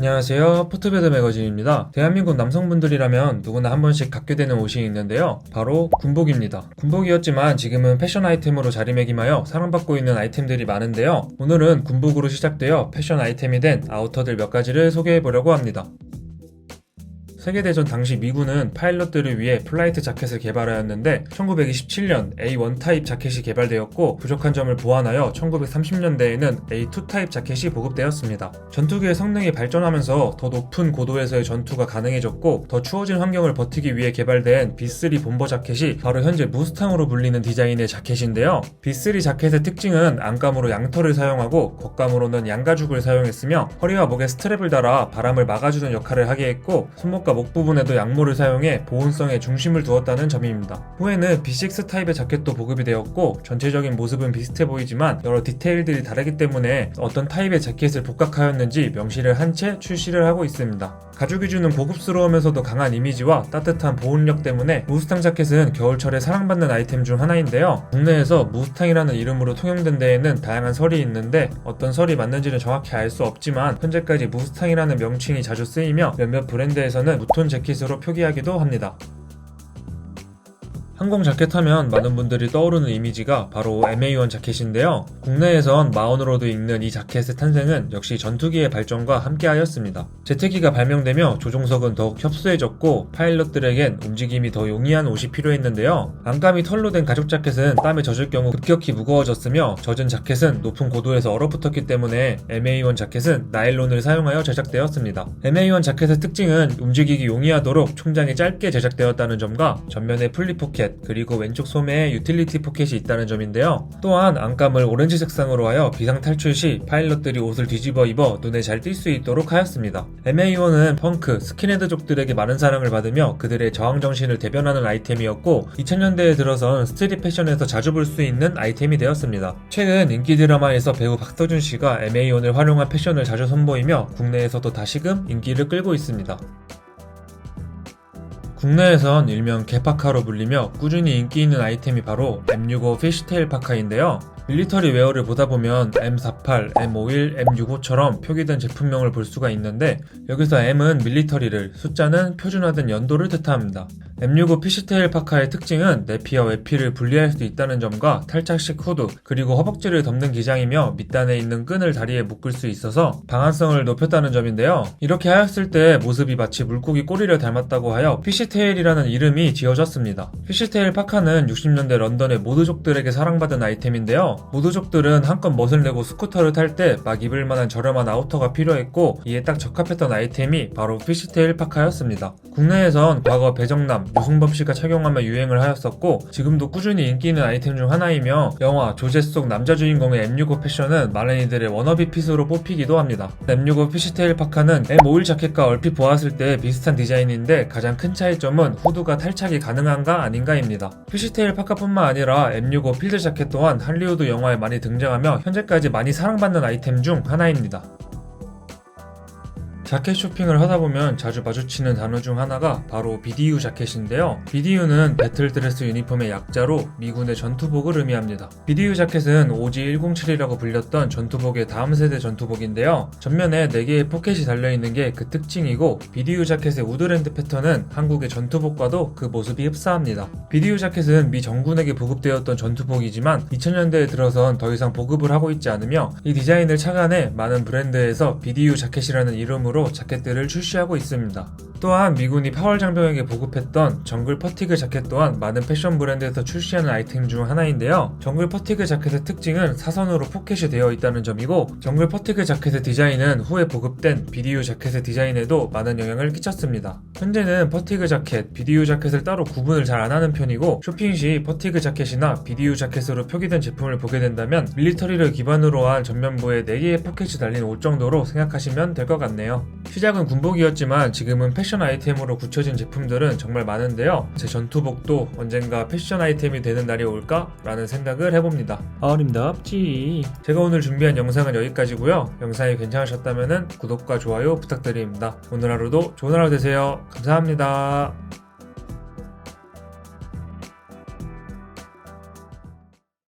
안녕하세요. 포트베드 매거진입니다. 대한민국 남성분들이라면 누구나 한 번씩 갖게 되는 옷이 있는데요. 바로 군복입니다. 군복이었지만 지금은 패션 아이템으로 자리매김하여 사랑받고 있는 아이템들이 많은데요. 오늘은 군복으로 시작되어 패션 아이템이 된 아우터들 몇 가지를 소개해 보려고 합니다. 세계대전 당시 미군은 파일럿들을 위해 플라이트 자켓을 개발하였는데 1927년 A1 타입 자켓이 개발되었고 부족한 점을 보완하여 1930년대에는 A2 타입 자켓이 보급되었습니다. 전투기의 성능이 발전하면서 더 높은 고도에서의 전투가 가능해졌고 더 추워진 환경을 버티기 위해 개발된 B3 본버 자켓이 바로 현재 무스탕으로 불리는 디자인의 자켓인데요. B3 자켓의 특징은 안감으로 양털을 사용하고 겉감으로는 양가죽을 사용했으며 허리와 목에 스트랩을 달아 바람을 막아주는 역할을 하게 했고 손목과 목 부분에도 양모를 사용해 보온성에 중심을 두었다는 점입니다. 후에는 B6 타입의 자켓도 보급이 되었고 전체적인 모습은 비슷해 보이지만 여러 디테일들이 다르기 때문에 어떤 타입의 자켓을 복각하였는지 명시를 한 채 출시를 하고 있습니다. 가죽이 주는 고급스러우면서도 강한 이미지와 따뜻한 보온력 때문에 무스탕 자켓은 겨울철에 사랑받는 아이템 중 하나인데요. 국내에서 무스탕이라는 이름으로 통용된 데에는 다양한 설이 있는데 어떤 설이 맞는지는 정확히 알 수 없지만 현재까지 무스탕이라는 명칭이 자주 쓰이며 몇몇 브랜드에서는 무톤 재킷으로 표기하기도 합니다. 항공 자켓 하면 많은 분들이 떠오르는 이미지가 바로 MA1 자켓인데요. 국내에선 마온으로도 읽는 이 자켓의 탄생은 역시 전투기의 발전과 함께하였습니다. 제트기가 발명되며 조종석은 더욱 협소해졌고 파일럿들에겐 움직임이 더 용이한 옷이 필요했는데요. 안감이 털로 된 가죽 자켓은 땀에 젖을 경우 급격히 무거워졌으며 젖은 자켓은 높은 고도에서 얼어붙었기 때문에 MA1 자켓은 나일론을 사용하여 제작되었습니다. MA1 자켓의 특징은 움직이기 용이하도록 총장이 짧게 제작되었다는 점과 전면에 플립 포켓 그리고 왼쪽 소매에 유틸리티 포켓이 있다는 점인데요. 또한 안감을 오렌지 색상으로 하여 비상 탈출 시 파일럿들이 옷을 뒤집어 입어 눈에 잘 띌 수 있도록 하였습니다. MA1은 펑크, 스킨헤드족들에게 많은 사랑을 받으며 그들의 저항 정신을 대변하는 아이템이었고 2000년대에 들어선 스트릿 패션에서 자주 볼 수 있는 아이템이 되었습니다. 최근 인기 드라마에서 배우 박서준 씨가 MA1을 활용한 패션을 자주 선보이며 국내에서도 다시금 인기를 끌고 있습니다. 국내에선 일명 개파카로 불리며 꾸준히 인기 있는 아이템이 바로 M65 피쉬테일 파카인데요. 밀리터리 웨어를 보다 보면 M48, M51, M65처럼 표기된 제품명을 볼 수가 있는데 여기서 M은 밀리터리를, 숫자는 표준화된 연도를 뜻합니다. M65 피시테일 파카의 특징은 내피와 외피를 분리할 수 있다는 점과 탈착식 후드, 그리고 허벅지를 덮는 기장이며 밑단에 있는 끈을 다리에 묶을 수 있어서 방한성을 높였다는 점인데요. 이렇게 하였을 때 모습이 마치 물고기 꼬리를 닮았다고 하여 피시테일이라는 이름이 지어졌습니다. 피시테일 파카는 60년대 런던의 모드족들에게 사랑받은 아이템인데요. 모드족들은 한껏 멋을 내고 스쿠터를 탈 때 막 입을 만한 저렴한 아우터가 필요했고 이에 딱 적합했던 아이템이 바로 피시테일 파카였습니다. 국내에선 과거 배정남, 유승범 씨가 착용하며 유행을 하였었고 지금도 꾸준히 인기 있는 아이템 중 하나이며 영화 조제 속 남자 주인공의 M65 패션은 많은 이들의 워너비 핏으로 뽑히기도 합니다. M65 피시테일 파카는 M51 자켓과 얼핏 보았을 때 비슷한 디자인인데 가장 큰 차이점은 후드가 탈착이 가능한가 아닌가입니다. 피시테일 파카뿐만 아니라 M65 필드 자켓 또한 할리우드 영화에 많이 등장하며 현재까지 많이 사랑받는 아이템 중 하나입니다. 자켓 쇼핑을 하다 보면 자주 마주치는 단어 중 하나가 바로 BDU 자켓인데요. BDU는 배틀 드레스 유니폼의 약자로 미군의 전투복을 의미합니다. BDU 자켓은 OG107이라고 불렸던 전투복의 다음 세대 전투복인데요. 전면에 4개의 포켓이 달려있는 게 그 특징이고 BDU 자켓의 우드랜드 패턴은 한국의 전투복과도 그 모습이 흡사합니다. BDU 자켓은 미 정군에게 보급되었던 전투복이지만 2000년대에 들어선 더 이상 보급을 하고 있지 않으며 이 디자인을 착안해 많은 브랜드에서 BDU 자켓이라는 이름으로 자켓들을 출시하고 있습니다. 또한 미군이 파월 장병에게 보급했던 정글 퍼티그 자켓 또한 많은 패션 브랜드에서 출시하는 아이템 중 하나인데요. 정글 퍼티그 자켓의 특징은 사선으로 포켓이 되어 있다는 점이고 정글 퍼티그 자켓의 디자인은 후에 보급된 BDU 자켓의 디자인에도 많은 영향을 끼쳤습니다. 현재는 퍼티그 자켓, BDU 자켓을 따로 구분을 잘 안 하는 편이고 쇼핑 시 퍼티그 자켓이나 BDU 자켓으로 표기된 제품을 보게 된다면 밀리터리를 기반으로 한 전면부에 4개의 포켓이 달린 옷 정도로 생각하시면 될 것 같네요. 시작은 군복이었지만 지금은 패션 아이템으로 굳혀진 제품들은 정말 많은데요. 제 전투복도 언젠가 패션 아이템이 되는 날이 올까 라는 생각을 해봅니다. 어림답지. 제가 오늘 준비한 영상은 여기까지고요. 영상이 괜찮으셨다면 구독과 좋아요 부탁드립니다. 오늘 하루도 좋은 하루 되세요. 감사합니다.